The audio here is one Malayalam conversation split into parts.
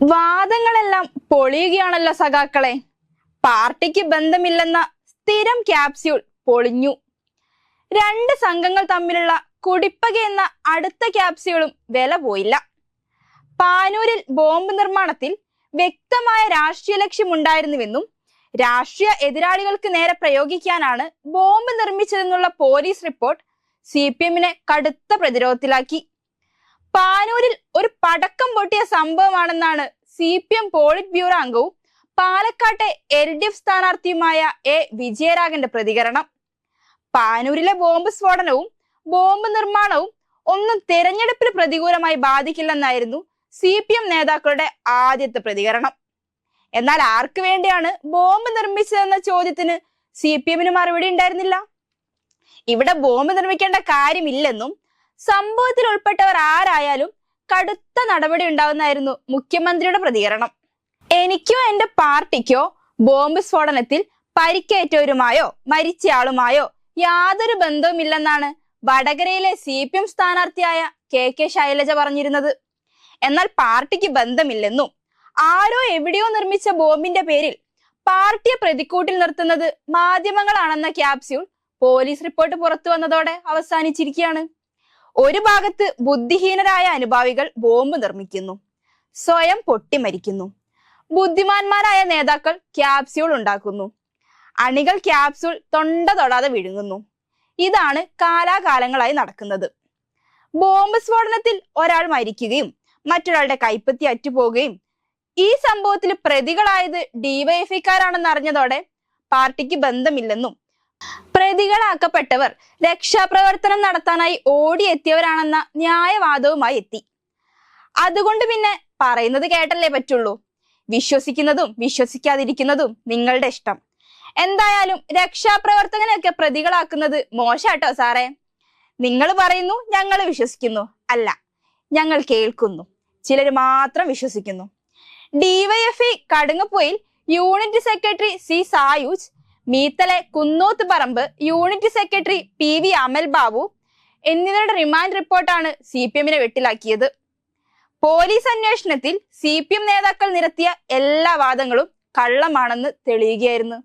വാദങ്ങളെല്ലാം പൊളിയുകയാണല്ലോ സഖാക്കളെ. പാർട്ടിക്ക് ബന്ധമില്ലെന്ന സ്ഥിരം ക്യാപ്സ്യൂൾ പൊളിഞ്ഞു. രണ്ട് സംഘങ്ങൾ തമ്മിലുള്ള കുടിപ്പക എന്ന അടുത്ത ക്യാപ്സ്യൂളും വില പോയില്ല. പാനൂരിൽ ബോംബ് നിർമ്മാണത്തിൽ വ്യക്തമായ രാഷ്ട്രീയ ലക്ഷ്യമുണ്ടായിരുന്നുവെന്നും രാഷ്ട്രീയ എതിരാളികൾക്ക് നേരെ പ്രയോഗിക്കാനാണ് ബോംബ് നിർമ്മിച്ചതെന്നുള്ള പോലീസ് റിപ്പോർട്ട് സി പി എമ്മിനെ കടുത്ത പ്രതിരോധത്തിലാക്കി. പാനൂരിൽ ഒരു പടക്കം പൊട്ടിയ സംഭവമാണെന്നാണ് C P M polit bureau അംഗവും പാലക്കാട്ടെ എൽ ഡി എഫ് സ്ഥാനാർത്ഥിയുമായ എ വിജയരാഘന്റെ പ്രതികരണം. പാനൂരിലെ ബോംബ് സ്ഫോടനവും ബോംബ് നിർമ്മാണവും ഒന്നും തെരഞ്ഞെടുപ്പിന് പ്രതികൂലമായി ബാധിക്കില്ലെന്നായിരുന്നു സി പി എം നേതാക്കളുടെ ആദ്യത്തെ പ്രതികരണം. എന്നാൽ ആർക്ക് വേണ്ടിയാണ് ബോംബ് നിർമ്മിച്ചതെന്ന ചോദ്യത്തിന് സി പി എമ്മിന് മറുപടി ഉണ്ടായിരുന്നില്ല. ഇവിടെ ബോംബ് നിർമ്മിക്കേണ്ട കാര്യമില്ലെന്നും സംഭവത്തിൽ ഉൾപ്പെട്ടവർ ആരായാലും കടുത്ത നടപടി ഉണ്ടാവുന്നതായിരുന്നു മുഖ്യമന്ത്രിയുടെ പ്രതികരണം. എനിക്കോ എന്റെ പാർട്ടിക്കോ ബോംബ് സ്ഫോടനത്തിൽ പരിക്കേറ്റവരുമായോ മരിച്ചയാളുമായോ യാതൊരു ബന്ധവുമില്ലെന്നാണ് വടകരയിലെ സി പി എം സ്ഥാനാർത്ഥിയായ കെ കെ ശൈലജ പറഞ്ഞിരുന്നത്. എന്നാൽ പാർട്ടിക്ക് ബന്ധമില്ലെന്നും ആരോ എവിടെയോ നിർമ്മിച്ച ബോംബിന്റെ പേരിൽ പാർട്ടിയെ പ്രതിക്കൂട്ടിൽ നിർത്തുന്നത് മാധ്യമങ്ങളാണെന്ന ക്യാപ്സ്യൂൾ പോലീസ് റിപ്പോർട്ട് പുറത്തു വന്നതോടെ അവസാനിച്ചിരിക്കുകയാണ്. ഒരു ഭാഗത്ത് ബുദ്ധിഹീനരായ അനുഭാവികൾ ബോംബ് നിർമ്മിക്കുന്നു. സ്വയം പൊട്ടിമരിക്കുന്നു. ബുദ്ധിമാന്മാരായ നേതാക്കൾ ക്യാപ്സ്യൂൾ ഉണ്ടാക്കുന്നു. അണികൾ ക്യാപ്സ്യൂൾ തൊണ്ട തൊടാതെ വിഴുങ്ങുന്നു. ഇതാണ് കാലാകാലങ്ങളായി നടക്കുന്നത്. ബോംബ് സ്ഫോടനത്തിൽ ഒരാൾ മരിക്കുകയും മറ്റൊരാളുടെ കൈപ്പത്തി അറ്റുപോകുകയും ഈ സംഭവത്തിൽ പ്രതികളായത് ഡിവൈഎഫ്ഐക്കാരാണെന്ന് അറിഞ്ഞതോടെ പാർട്ടിക്ക് ബന്ധമില്ലെന്നും പ്രതികളാക്കപ്പെട്ടവർ രക്ഷാപ്രവർത്തനം നടത്താനായി ഓടിയെത്തിയവരാണെന്ന ന്യായവാദവുമായി എത്തി. അതുകൊണ്ട് പിന്നെ പറയുന്നത് കേട്ടല്ലേ പറ്റുള്ളൂ. വിശ്വസിക്കുന്നതും വിശ്വസിക്കാതിരിക്കുന്നതും നിങ്ങളുടെ ഇഷ്ടം. എന്തായാലും രക്ഷാപ്രവർത്തകനൊക്കെ പ്രതികളാക്കുന്നത് മോശാട്ടോ സാറേ. നിങ്ങൾ പറയുന്നു ഞങ്ങൾ വിശ്വസിക്കുന്നു. അല്ല ഞങ്ങൾ കേൾക്കുന്നു. ചിലർ മാത്രം വിശ്വസിക്കുന്നു. DYFI Kadungappoyil unit secretary C Sayooj Meethale Kunnoth Paramb unit secretary P V Amal Babu എന്നിവരുടെ റിമാൻഡ് റിപ്പോർട്ടാണ് സി പി എമ്മിനെ വെട്ടിലാക്കിയത്. പോലീസ് അന്വേഷണത്തിൽ സി പി എം നേതാക്കൾ നിരത്തിയ എല്ലാ വാദങ്ങളും കള്ളമാണെന്ന് തെളിയുകയായിരുന്നു.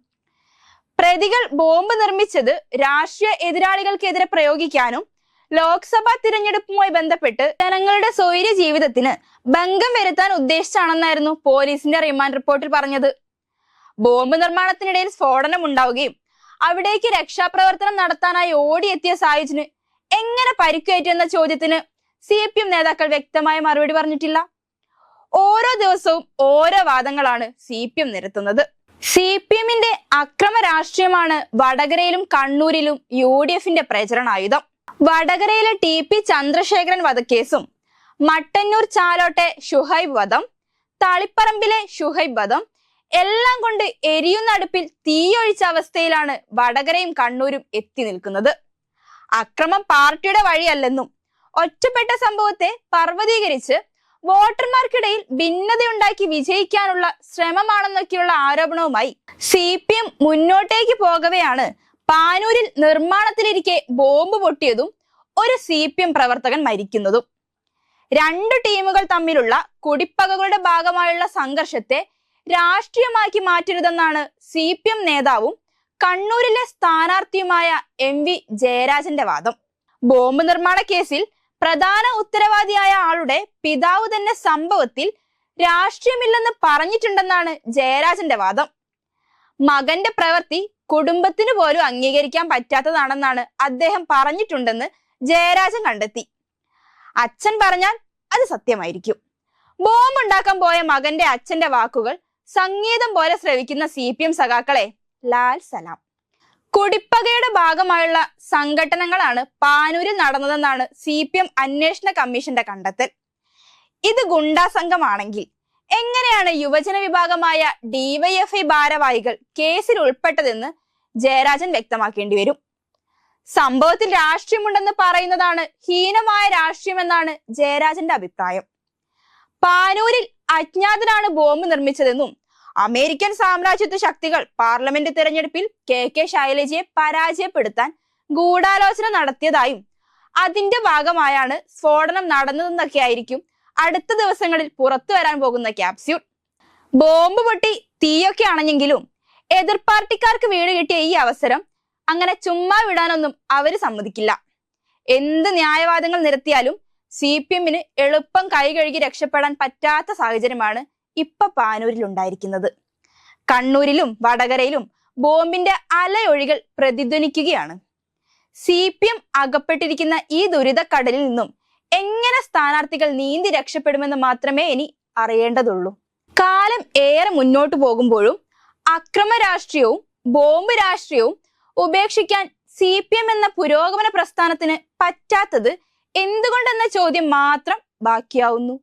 പ്രതികൾ ബോംബ് നിർമ്മിച്ചത് രാഷ്ട്രീയ എതിരാളികൾക്കെതിരെ പ്രയോഗിക്കാനും ലോക്സഭാ തിരഞ്ഞെടുപ്പുമായി ബന്ധപ്പെട്ട് ജനങ്ങളുടെ സ്വൈര്യ ജീവിതത്തിന് ഭംഗം വരുത്താൻ ഉദ്ദേശിച്ചാണെന്നായിരുന്നു പോലീസിന്റെ റിമാൻഡ് റിപ്പോർട്ടിൽ പറഞ്ഞത്. ബോംബ് നിർമ്മാണത്തിനിടയിൽ സ്ഫോടനം ഉണ്ടാവുകയും അവിടേക്ക് രക്ഷാപ്രവർത്തനം നടത്താനായി ഓടിയെത്തിയ സായുജിന് എങ്ങനെ പരിക്കേറ്റു എന്ന ചോദ്യത്തിന് സി പി എം നേതാക്കൾ വ്യക്തമായ മറുപടി പറഞ്ഞിട്ടില്ല. ഓരോ ദിവസവും ഓരോ വാദങ്ങളാണ് സി പി എം നിരത്തുന്നത്. സി പി എമ്മിന്റെ അക്രമ രാഷ്ട്രീയമാണ് വടകരയിലും കണ്ണൂരിലും യു ഡി എഫിന്റെ പ്രചരണായുധം വടകരയിലെ ടി പി ചന്ദ്രശേഖരൻ വധക്കേസും മട്ടന്നൂർ ചാലോട്ടെ ഷുഹൈബ് വധം തളിപ്പറമ്പിലെ ഷുഹൈബ് വധം എല്ലാം കൊണ്ട് എരിയുന്ന അടുപ്പിൽ തീയൊഴിച്ച അവസ്ഥയിലാണ് വടകരയും കണ്ണൂരും എത്തി നിൽക്കുന്നത്. അക്രമം പാർട്ടിയുടെ വഴിയല്ലെന്നും ഒറ്റപ്പെട്ട സംഭവത്തെ പർവതീകരിച്ച് വോട്ടർമാർക്കിടയിൽ ഭിന്നതയുണ്ടാക്കി വിജയിക്കാനുള്ള ശ്രമമാണെന്നൊക്കെയുള്ള ആരോപണവുമായി സി പി എം മുന്നോട്ടേക്ക് പോകവെയാണ് പാനൂരിൽ നിർമ്മാണത്തിലിരിക്കെ ബോംബ് പൊട്ടിയതും ഒരു സി പി എം പ്രവർത്തകൻ മരിക്കുന്നതും. രണ്ട് ടീമുകൾ തമ്മിലുള്ള കുടിപ്പകകളുടെ ഭാഗമായുള്ള സംഘർഷത്തെ രാഷ്ട്രീയമാക്കി മാറ്റരുതെന്നാണ് സി പി എം നേതാവും കണ്ണൂരിലെ സ്ഥാനാർത്ഥിയുമായ എം വി ജയരാജന്റെ വാദം. ബോംബ് നിർമ്മാണ കേസിൽ പ്രധാന ഉത്തരവാദിയായ ആളുടെ പിതാവ് തന്നെ സംഭവത്തിൽ രാഷ്ട്രീയമില്ലെന്ന് പറഞ്ഞിട്ടുണ്ടെന്നാണ് ജയരാജന്റെ വാദം. മകന്റെ പ്രവൃത്തി കുടുംബത്തിന് പോലും അംഗീകരിക്കാൻ പറ്റാത്തതാണെന്നാണ് അദ്ദേഹം പറഞ്ഞിട്ടുണ്ടെന്ന് ജയരാജൻ കണ്ടെത്തി. അച്ഛൻ പറഞ്ഞാൽ അത് സത്യമായിരിക്കും. ബോംബ് ഉണ്ടാക്കാൻ പോയ മകന്റെ അച്ഛന്റെ വാക്കുകൾ സംഗീതം പോലെ ശ്രവിക്കുന്ന സി പി എം സഖാക്കളെ ലാൽ സലാം. കുടിപ്പകയുടെ ഭാഗമായുള്ള സംഘടനകളാണ് പാനൂരിൽ നടന്നതെന്നാണ് സി പി എം അന്വേഷണ കമ്മീഷന്റെ കണ്ടെത്തൽ. ഇത് ഗുണ്ടാ സംഘമാണെങ്കിൽ എങ്ങനെയാണ് യുവജന വിഭാഗമായ ഡിവൈഎഫ്ഐ ഭാരവാഹികൾ കേസിൽ ഉൾപ്പെട്ടതെന്ന് ജയരാജൻ വ്യക്തമാക്കേണ്ടി വരും. സംഭവത്തിൽ രാഷ്ട്രീയമുണ്ടെന്ന് പറയുന്നതാണ് ഹീനമായ രാഷ്ട്രീയമെന്നാണ് ജയരാജന്റെ അഭിപ്രായം. പാനൂരിൽ അജ്ഞാതനാണ് ബോംബ് നിർമ്മിച്ചതെന്നും അമേരിക്കൻ സാമ്രാജ്യത്വ ശക്തികൾ പാർലമെന്റ് തെരഞ്ഞെടുപ്പിൽ കെ കെ ശൈലജയെ പരാജയപ്പെടുത്താൻ ഗൂഢാലോചന നടത്തിയതായും അതിന്റെ ഭാഗമായാണ് സ്ഫോടനം നടന്നതെന്നൊക്കെ ആയിരിക്കും അടുത്ത ദിവസങ്ങളിൽ പുറത്തു വരാൻ പോകുന്ന ക്യാപ്സ്യൂൾ. ബോംബ് പൊട്ടി തീയൊക്കെ അണഞ്ഞെങ്കിലും എതിർ പാർട്ടിക്കാർക്ക് വീട് കിട്ടിയ ഈ അവസരം അങ്ങനെ ചുമ്മാ വിടാനൊന്നും അവർ സമ്മതിക്കില്ല. എന്ത് ന്യായവാദങ്ങൾ നിരത്തിയാലും സി പി എമ്മിന് എളുപ്പം കൈ കഴുകി രക്ഷപ്പെടാൻ പറ്റാത്ത സാഹചര്യമാണ് ഇപ്പൊ പാനൂരിൽ ഉണ്ടായിരിക്കുന്നത് കണ്ണൂരിലും വടകരയിലും ബോംബിന്റെ അലയൊഴികൾ പ്രതിധ്വനിക്കുകയാണ്. സി പി എം അകപ്പെട്ടിരിക്കുന്ന ഈ ദുരിതക്കടലിൽ നിന്നും എങ്ങനെ സ്ഥാനാർത്ഥികൾ നീന്തി രക്ഷപ്പെടുമെന്ന് മാത്രമേ ഇനി അറിയേണ്ടതുള്ളൂ. കാലം ഏറെ മുന്നോട്ട് പോകുമ്പോഴും അക്രമ രാഷ്ട്രീയവും ബോംബ് രാഷ്ട്രീയവും ഉപേക്ഷിക്കാൻ സി പി എം എന്ന പുരോഗമന പ്രസ്ഥാനത്തിന് പറ്റാത്തത് എന്തുകൊണ്ടെന്ന ചോദ്യം മാത്രം ബാക്കിയാവുന്നു.